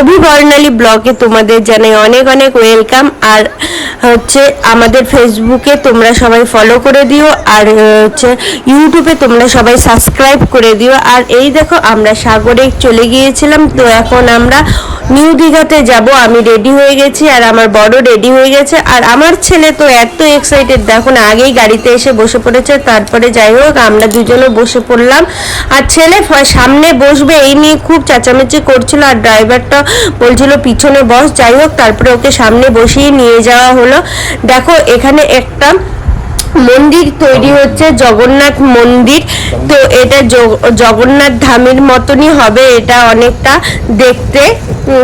অভিবর্ণালী ব্লগে তোমাদের জানাই অনেক অনেক ওয়েলকাম। আর হচ্ছে আমাদের ফেসবুকে তোমরা সবাই ফলো করে দিও, আর হচ্ছে ইউটিউবে তোমরা সবাই সাবস্ক্রাইব করে দিও। আর এই দেখো, আমরা সাগরে চলে গিয়েছিলাম, তো এখন আমরা নিউ দীঘাতে যাব। আমি রেডি হয়ে গেছি, আর আমার বড় রেডি হয়ে গেছে। আর আমার ছেলে তো এত এক্সাইটেড দেখো না, আগেই গাড়িতে এসে বসে পড়েছে। তারপরে যাই হোক, আমরা দুজনে বসে পড়লাম। আর ছেলে সামনে বসবে, এই নিয়ে খুব চেঁচামেচি করছিল, আর ড্রাইভারটা বলছিল, পিছনে বস, যাই হোক, তারপরে ওকে সামনে বসিয়ে নিয়ে যাওয়া হলো। দেখো, এখানে একটা মন্দির তৈরি হচ্ছে, জগন্নাথ মন্দির। তো এটা জগ- জগন্নাথ ধামের মতনই হবে এটা অনেকটা দেখতে।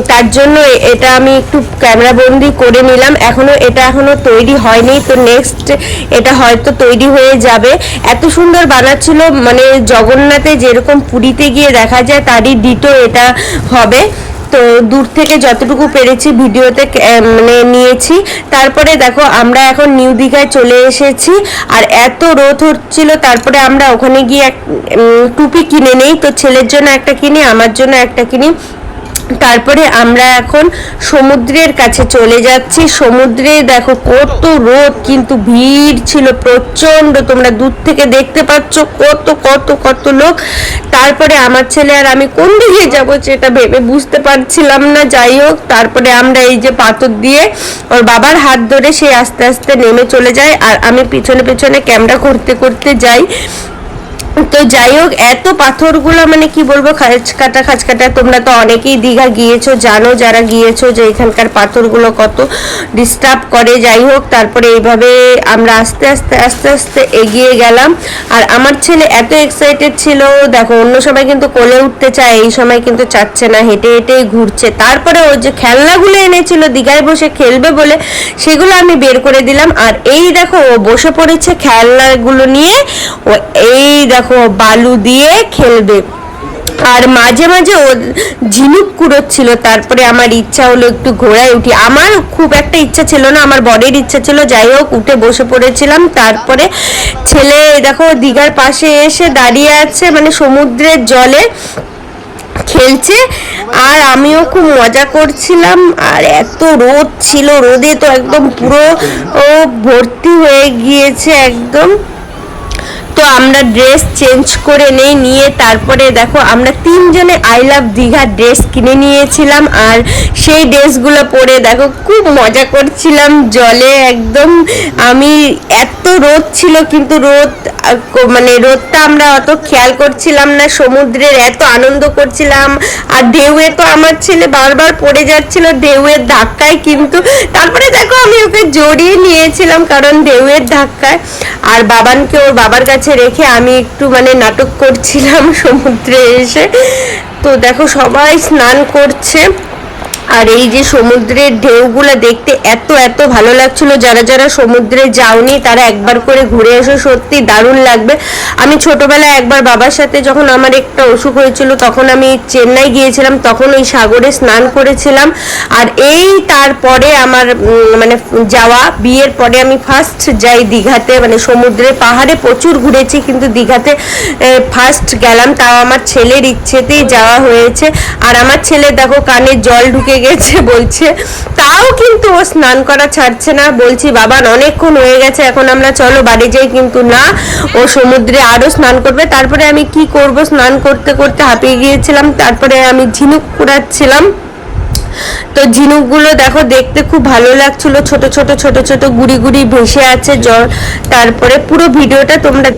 তার জন্য এটা আমি একটু ক্যামেরা বন্দি করে নিলাম। এখনও এটা এখনও তৈরি হয়নি, তো নেক্সট এটা হয়তো তৈরি হয়ে যাবে। এত সুন্দর বানাচ্ছিল মানে জগন্নাথে যেরকম পুরীতে গিয়ে দেখা যায়, তারই ডিটো এটা হবে। তো দূর থেকে যতটুকু পেরেছি ভিডিওতে মানে নিয়েছি। তারপরে দেখো, আমরা এখন নিউ দীঘায় চলে এসেছি। আর এত রোদ হচ্ছিল, তারপরে আমরা ওখানে গিয়ে এক টুপি কিনে নেই। তো ছেলের জন্য একটা কিনি, আমার জন্য একটা কিনি। তারপরে আমরা এখন সমুদ্রের কাছে চলে যাচ্ছি। সমুদ্রে দেখো কত রোদ, কিন্তু ভিড় ছিল প্রচণ্ড তোমরা দূর থেকে দেখতে পাচ্ছ কত কত কত লোক। তারপরে আমার ছেলে আর আমি কোন দিকে যাব সেটা ভেবে বুঝতে পারছিলাম না। যাই হোক, তারপরে আমরা এই যে পাথর দিয়ে ওর বাবার হাত ধরে সে আস্তে আস্তে নেমে চলে যায়। আর আমি পিছনে পিছনে ক্যামেরা করতে করতে যাই। তো যাই হোক এত পাথরগুলো মানে কি বলব খাঁচ কাটা খাঁচ কাটা তোমরা তো অনেকেই দীঘা গিয়েছো, জানো যারা গিয়েছো যে এখানকার পাথরগুলো কত ডিস্টার্ব করে। যাই হোক তারপরে এইভাবে আমরা আস্তে আস্তে আস্তে আস্তে এগিয়ে গেলাম। আর আমার ছেলে এত এক্সাইটেড ছিল, দেখো, অন্য সময় কিন্তু কোলে উঠতে চায়, এই সময় কিন্তু চাচ্ছে না, হেঁটে, হেঁটেই ঘুরছে। তারপরে ও যে খেলনাগুলো এনেছিল, দীঘায় বসে খেলবে বলে, সেগুলো আমি বের করে দিলাম। আর এই দেখো, ও বসে পড়েছে খেলনাগুলো নিয়ে। ও এই দেখো বালু দিয়ে খেলবে। আর মাঝে মাঝে ও ঝিনুক কুড়োচ্ছিল, তারপরে আমার ইচ্ছা হলো একটু ঘোড়ায় উঠি। আমার খুব একটা ইচ্ছা ছিল না, আমার বডির ইচ্ছা ছিল, যাই হোক, উঠে বসে পড়েছিলাম। তারপরে ছেলে, দেখো, দীঘার পাশে এসে দাঁড়িয়ে আছে মানে সমুদ্রের জলে খেলছে। আর আমিও খুব মজা করছিলাম, আর এত রোদ ছিল, রোদে তো একদম পুরো ভর্তি হয়ে গিয়েছে একদম। আমরা ড্রেস চেঞ্জ করে নেই, নিয়ে তারপরে দেখো, আমরা তিনজনে আই লাভ দীঘা ড্রেস কিনে নিয়েছিলাম, আর সেই ড্রেসগুলো পরে দেখো, খুব মজা করছিলাম, জলে একদম, আমি, এত রোদ ছিল, কিন্তু রোদ মানে রোদটা আমরা অত খেয়াল করছিলাম না, সমুদ্রের এত আনন্দ করছিলাম, আর ঢেউয়ে তো আমার ছেলে বারবার পড়ে যাচ্ছিল ঢেউয়ের ধাক্কায়, কিন্তু তারপরে দেখো আমি ওকে জড়িয়ে নিয়েছিলাম কারণ ঢেউয়ের ধাক্কায়। আর বাবানকে ওর বাবার কাছে রেখে আমি একটু মানে নাটক করছিলাম সমুদ্রে এসে। তো দেখো সবাই স্নান করছে। আর এই যে সমুদ্রের ঢেউগুলো দেখতে এত এত ভালো লাগছিল। যারা যারা সমুদ্রে যাওনি, তারা একবার করে ঘুরে এসো, সত্যি দারুণ লাগবে। আমি ছোটবেলায় একবার বাবার সাথে যখন আমার একটা অসুখ হয়েছিল, তখন আমি চেন্নাই গিয়েছিলাম, তখন ওই সাগরে স্নান করেছিলাম। আর এই তারপরে আমার মানে যাওয়া, বিয়ের পরে আমি ফার্স্ট যাই দীঘাতে মানে সমুদ্রে, পাহাড়ে প্রচুর ঘুরেছি, কিন্তু দীঘাতে ফার্স্ট গেলাম। তাও আমার ছেলের ইচ্ছেতেই যাওয়া হয়েছে। আর আমার ছেলে দেখো, কানে জল ঢুকে গেছে বলছে। তাও কিন্তু ও স্নান করা ছাড়ছে না। বলছি, বাবা, অনেকক্ষণ হয়ে গেছে, এখন আমরা চলো বাড়ি যাই। কিন্তু না, ও সমুদ্রে আরও স্নান করবে। তারপরে আমি কি করব? স্নান করতে করতে হাঁপিয়ে গিয়েছিলাম। তারপরে আমি ঝিনুক কুড়াচ্ছিলাম। তো ঝিনুকগুলো দেখো, দেখতে খুব ভালো লাগছিল। ছোট ছোট ছোট ছোট, গুড়ি গুড়ি ভেসে আছে জল তারপরে পুরো ভিডিওটা তোমরা